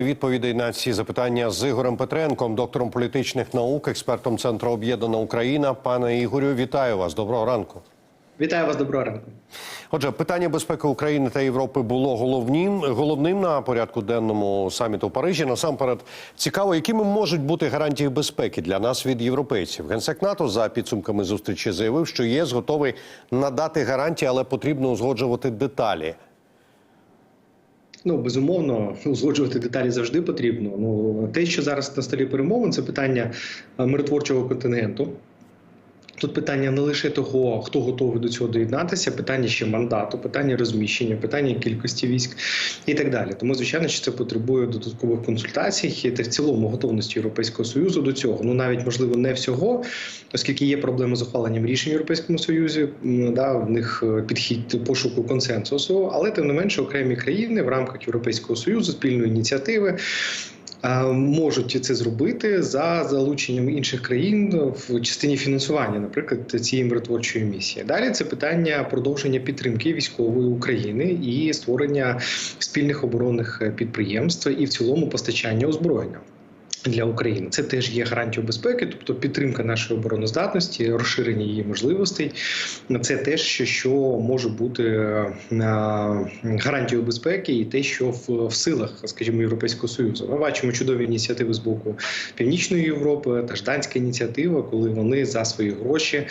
Відповідей на ці запитання з Ігорем Петренком, доктором політичних наук, експертом Центру Об'єднана Україна. Пане Ігорю, вітаю вас. Доброго ранку. Вітаю вас, доброго ранку. Отже, питання безпеки України та Європи було головним головним на порядку денному саміту в Парижі. Насамперед, цікаво, якими можуть бути гарантії безпеки для нас від європейців. Генсек НАТО за підсумками зустрічі заявив, що ЄС готовий надати гарантії, але потрібно узгоджувати деталі. Ну безумовно, узгоджувати деталі завжди потрібно. Ну те, що зараз на столі перемовин, це питання е, миротворчого контингенту. Тут питання не лише того, хто готовий до цього доєднатися, питання ще мандату, питання розміщення, питання кількості військ і так далі. Тому, звичайно, що це потребує додаткових консультацій та в цілому готовності Європейського союзу до цього. Ну навіть можливо не всього, оскільки є проблеми з ухваленням рішень Європейському Союзі. Да, в них е, підхід пошуку консенсусу, але тим не менше окремі країни в рамках Європейського союзу спільної ініціативи. Е, Можуть це зробити за залученням інших країн в частині фінансування, наприклад, цієї миротворчої місії. Далі це питання продовження підтримки військової України і створення спільних оборонних підприємств і в цілому постачання озброєння. Для України це теж є гарантією безпеки, тобто підтримка нашої обороноздатності, розширення її можливостей. Це теж що, може бути е, гарантією безпеки, і те, що в, в силах, скажімо, Європейського союзу. Ми бачимо чудові ініціативи з боку Північної Європи та ж данська ініціатива, коли вони за свої гроші е,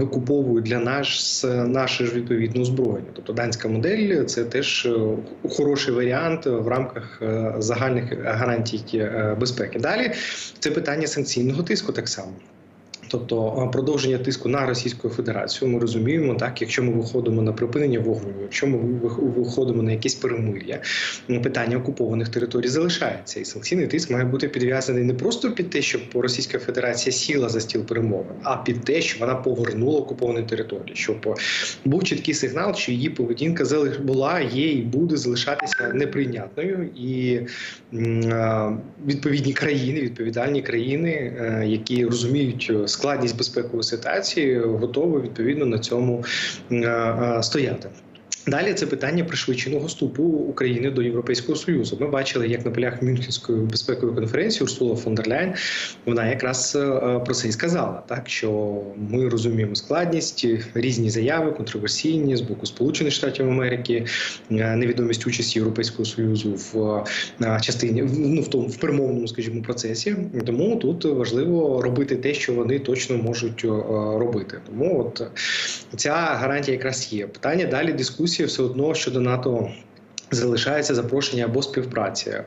викуповують для нас наше ж відповідне озброєння. Тобто данська модель це теж е, хороший варіант в рамках загальних гарантій е, безпеки. Далі це питання санкційного тиску так само. Тобто е, продовження тиску на Російську Федерацію, ми розуміємо, так якщо ми виходимо на припинення вогню, якщо ми виходимо на якісь перемир'я, питання окупованих територій залишається, і санкційний тиск має бути підв'язаний не просто під те, щоб Російська Федерація сіла за стіл перемовин, а під те, що вона повернула окуповані території, щоб був чіткий сигнал, що її поведінка була, є і буде залишатися неприйнятною, і е, відповідні країни, відповідальні країни, е, які розуміють е, складність безпекової ситуації, готові відповідно на цьому е, е, стояти. Далі це питання пришвидшеного вступу України до Європейського союзу. Ми бачили, як на полях Мюнхенської безпекової конференції Урсула фон дер Ляйн вона якраз е, про це і сказала, так що ми розуміємо складність, різні заяви, контроверсійні з боку Сполучених Штатів Америки, е, невідомість участі Європейського союзу в е, частині ну в тому в перемовному, скажімо, процесі. Тому тут важливо робити те, що вони точно можуть робити. Тому от ця гарантія якраз є. Питання далі дискусії все одно щодо НАТО. Залишається запрошення або співпраці Е,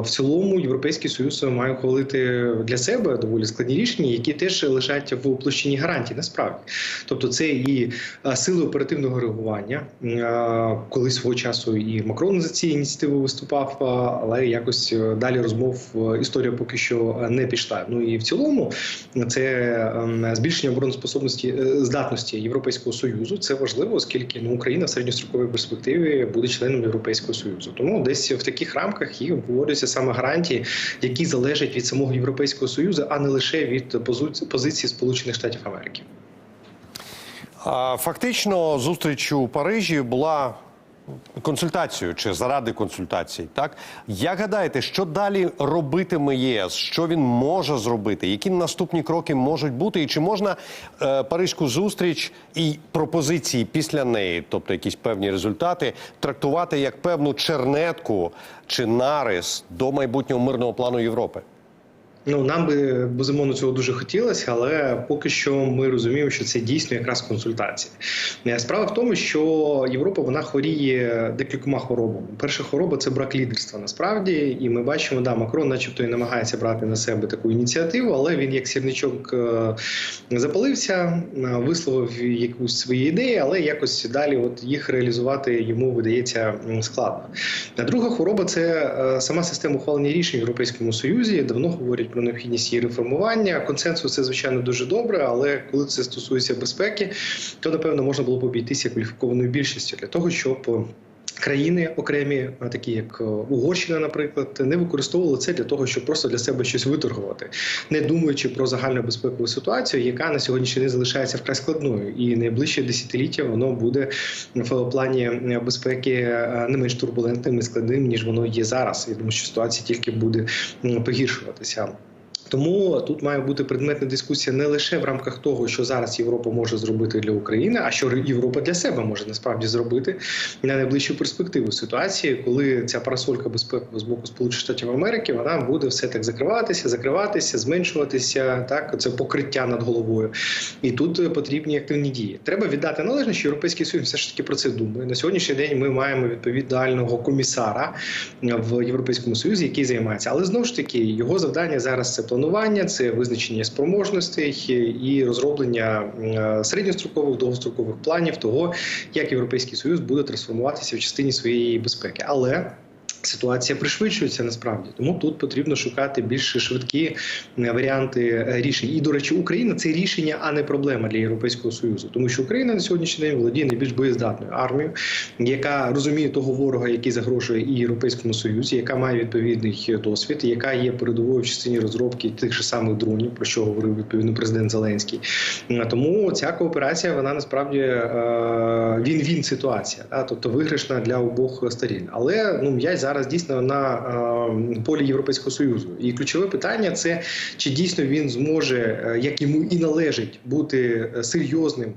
в цілому. Європейський союз має ухвалити для себе доволі складні рішення, які теж лежать в площині гарантій. Насправді, тобто, це і е, сили оперативного реагування. Е, Колись свого часу і Макрон за ці ініціативи виступав, але якось далі розмов історія поки що не пішла. Ну і в цілому це ем, збільшення обороноспособності здатності Європейського союзу. Це важливо, оскільки ну Україна в середньостроковій перспективі буде членом Європейського союзу. Тому десь в таких рамках і обговорюються саме гарантії, які залежать від самого Європейського союзу, а не лише від позиції Сполучених Штатів Америки. Фактично, зустріч у Парижі була консультацією чи заради консультацій. Так як гадаєте, що далі робитиме ЄС? Що він може зробити? Які наступні кроки можуть бути? І чи можна е, паризьку зустріч і пропозиції після неї, тобто якісь певні результати, трактувати як певну чернетку чи нарис до майбутнього мирного плану Європи? Ну нам би безумовно цього дуже хотілося, але поки що ми розуміємо, що це дійсно якраз консультації. Е, Справа в тому, що Європа вона хворіє декількома хворобами. Перша хвороба це брак лідерства. Насправді, і ми бачимо, да, Макрон, начебто, і намагається брати на себе таку ініціативу, але він як сірничок е, запалився, е, висловив якусь свої ідеї, але якось далі, от їх реалізувати йому видається складно. Друга хвороба це сама система ухвалення рішень в Європейському Союзі. Давно говорять про необхідність її реформування. Консенсус це звичайно дуже добре, але коли це стосується безпеки, то напевно можна було б обійтися кваліфікованою більшістю для того, щоб Країни окремі, е, такі як е, Угорщина, наприклад, не використовували це для того, щоб просто для себе щось виторгувати, не думаючи про загальну безпекову ситуацію, яка на сьогоднішній день залишається вкрай складною, і найближче десятиліття воно буде в плані безпеки е, не менш турбулентним і складним ніж воно є зараз. Я думаю, що ситуація тільки буде погіршуватися. Тому тут має бути предметна дискусія не лише в рамках того, що зараз Європа може зробити для України, а що Європа для себе може насправді зробити на найближчу перспективу ситуації, коли ця парасолька безпеки з боку Сполучених Штатів Америки вона буде все так закриватися, закриватися, зменшуватися. Так, це покриття над головою. І тут потрібні активні дії. Треба віддати належне, що Європейський Союз все ж таки про це думає. На сьогоднішній день ми маємо відповідального комісара в Європейському Союзі, який займається. Але знову ж таки його завдання зараз це планування, це визначення спроможностей і розроблення е, середньострокових довгострокових планів того, як європейський союз буде трансформуватися в частині своєї безпеки. Але Ситуація пришвидшується насправді, тому тут потрібно шукати більш швидкі е, варіанти е, рішень. І до речі, Україна це рішення, а не проблема для Європейського союзу, тому що Україна на сьогоднішній день володіє найбільш боєздатною армією, яка розуміє того ворога, який загрожує і Європейському Союзі, яка має відповідний досвід, яка є передовою в частині розробки тих же самих дронів, про що говорив відповідно президент Зеленський. Е, Тому ця кооперація вона насправді він-він ситуація, тобто виграшна для обох сторін. Але ну м'яч зараз дійсно на е, полі Європейського союзу, і ключове питання це чи дійсно він зможе, е, як йому і належить, бути е, серйозним.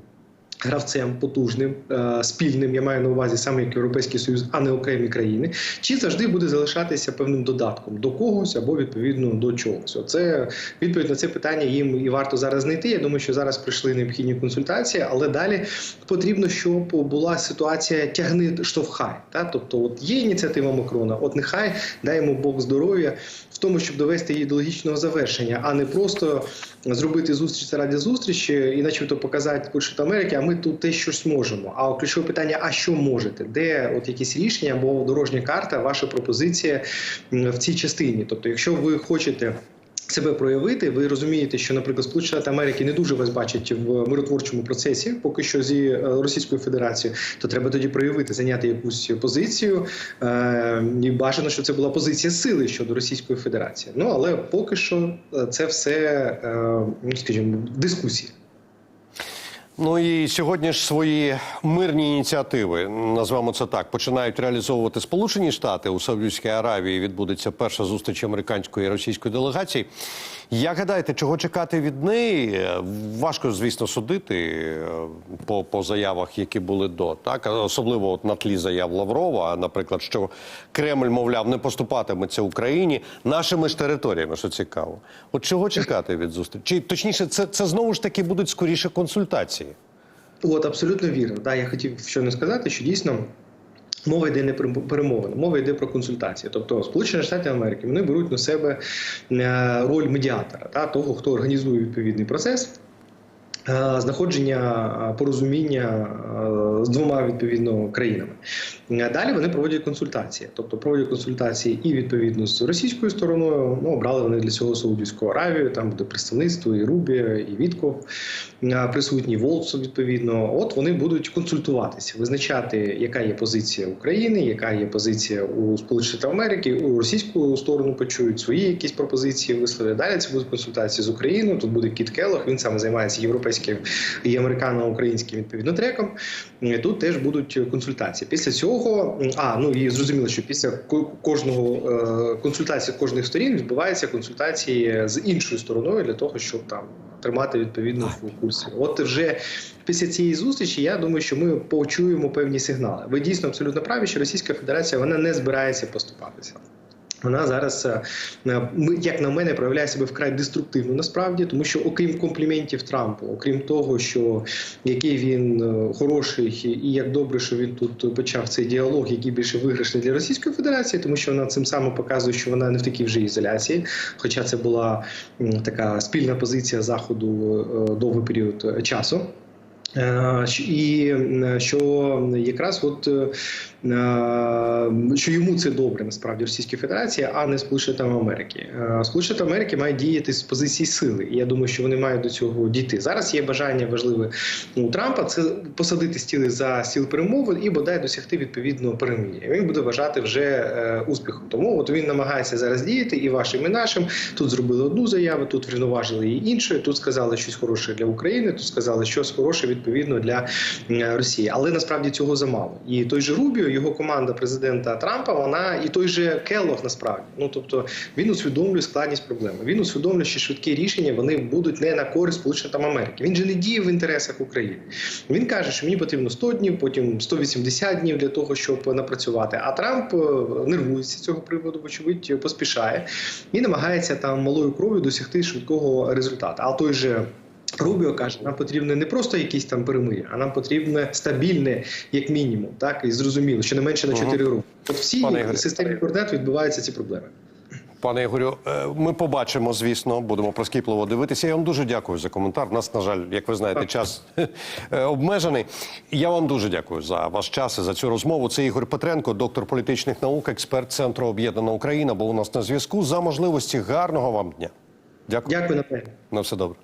Гравцем потужним е, спільним, я маю на увазі саме як Європейський Союз, а не окремі країни, чи завжди буде залишатися певним додатком до когось або відповідно до чогось? Оце відповідь на це питання їм і варто зараз знайти. Я думаю, що зараз прийшли необхідні консультації, але далі потрібно, щоб була ситуація тягни штовхай. Та тобто, от є ініціатива Макрона, от нехай даємо Бог здоров'я в тому, щоб довести її до логічного завершення, а не просто зробити зустріч раді зустрічі і, начебто, показати Сполучені Америки, а ми тут те щось можемо. А ключове питання: а що можете? Де от якісь рішення або дорожня карта, ваша пропозиція в цій частині? Тобто, якщо ви хочете. Себе проявити, ви розумієте, що, наприклад, Сполучені Штати Америки не дуже вас бачать в миротворчому процесі, поки що зі е, Російською Федерацією, то треба тоді проявити, зайняти якусь позицію. Е, і бажано, щоб це була позиція сили щодо Російської Федерації. Ну але поки що е, це все, ну скажімо, дискусії. Ну і сьогодні ж свої мирні ініціативи, назвемо це так, починають реалізовувати Сполучені Штати у Саудівській Аравії. Відбудеться перша зустріч американської і російської делегації. Як гадаєте, чого чекати від неї? Важко, звісно, судити е, по, по заявах, які були до так, особливо от на тлі заяв Лаврова, наприклад, що Кремль, мовляв, не поступатиметься Україні нашими ж територіями, що цікаво. От чого чекати від зустрічі? Чи точніше, це, це знову ж таки будуть скоріше консультації? От абсолютно вірно. Да, я хотів щойно сказати, що дійсно. Мова йде не про перемовини, мова йде про консультації. Тобто Сполучені Штати Америки вони беруть на себе е, роль медіатора, та того, хто організує відповідний процес. е, Знаходження порозуміння е, з двома відповідно країнами. Е, Далі вони проводять консультації, тобто проводять консультації і відповідно з російською стороною. Ну обрали вони для цього Саудівську Аравію. Там буде представництво і Рубія, і Вітков е, присутній Волцов. Відповідно, от вони будуть консультуватися, визначати, яка є позиція України, яка є позиція у Сполучених Америки, у російську сторону почують свої якісь пропозиції. Висловлять. Далі це будуть консультації з Україною. Тут буде Кіт Келлог, Він саме займається європейським і американо-українським відповідно треком. Тут теж будуть консультації. Після цього а ну і зрозуміло, що після кожного е, консультації кожних сторін відбуваються консультації з іншою стороною для того, щоб там тримати відповідно в курсі. От вже після цієї зустрічі я думаю, що ми почуємо певні сигнали. Ви дійсно абсолютно праві, що Російська Федерація вона не збирається поступатися. Вона зараз, як на мене, проявляє себе вкрай деструктивно насправді, тому що окрім компліментів Трампу, окрім того, що який він хороший, і як добре, що він тут почав цей діалог, який більше виграшний для Російської Федерації, тому що вона цим самим показує, що вона не в такій вже ізоляції. Хоча це була така спільна позиція заходу довгий період часу. І що якраз от е, що йому це добре насправді Російській Федерації, а не Сполучені Штати Америки. Е, Сполучені Америки мають діяти з позиції сили, і я думаю, що вони мають до цього дійти. Зараз є бажання важливе у Трампа це посадити стіли за стіл перемовин і бодай досягти відповідного перемир'я. Він буде вважати вже е, успіхом. Тому от він намагається зараз діяти і вашим, і нашим. Тут зробили одну заяву, тут врівноважили її іншою. Тут сказали щось хороше для України, тут сказали щось хороше відповідно для Росії. Але насправді цього замало. І той же Рубіо, його команда президента Трампа, вона і той же Келлог насправді. Ну тобто він усвідомлює складність проблеми. Він усвідомлює, що швидкі рішення вони будуть не на користь Сполучених Штатів Америки. Він же не діє в інтересах України. Він каже, що мені потрібно 100 днів, потім 180 днів для того, щоб напрацювати. А Трамп е, нервується цього приводу, вочевидь, поспішає і намагається там малою кров'ю досягти швидкого результату. А той же. Рубіо каже, нам потрібно не просто якісь там перемир'я, а нам потрібне стабільне, як мінімум, так і зрозуміло, що не менше на 4 роки. От всі Пане системі координат відбуваються ці проблеми. Пане Ігорю, е, ми побачимо, звісно, будемо прискіпливо дивитися. Я вам дуже дякую за коментар. У нас, на жаль, як ви знаєте, час е, обмежений. Я вам дуже дякую за ваш час і за цю розмову. Це Ігор Петренко, доктор політичних наук, експерт Центру Об'єднана Україна. Був у нас на зв'язку. За можливості гарного вам дня. Дякую. Дякую. На все добре.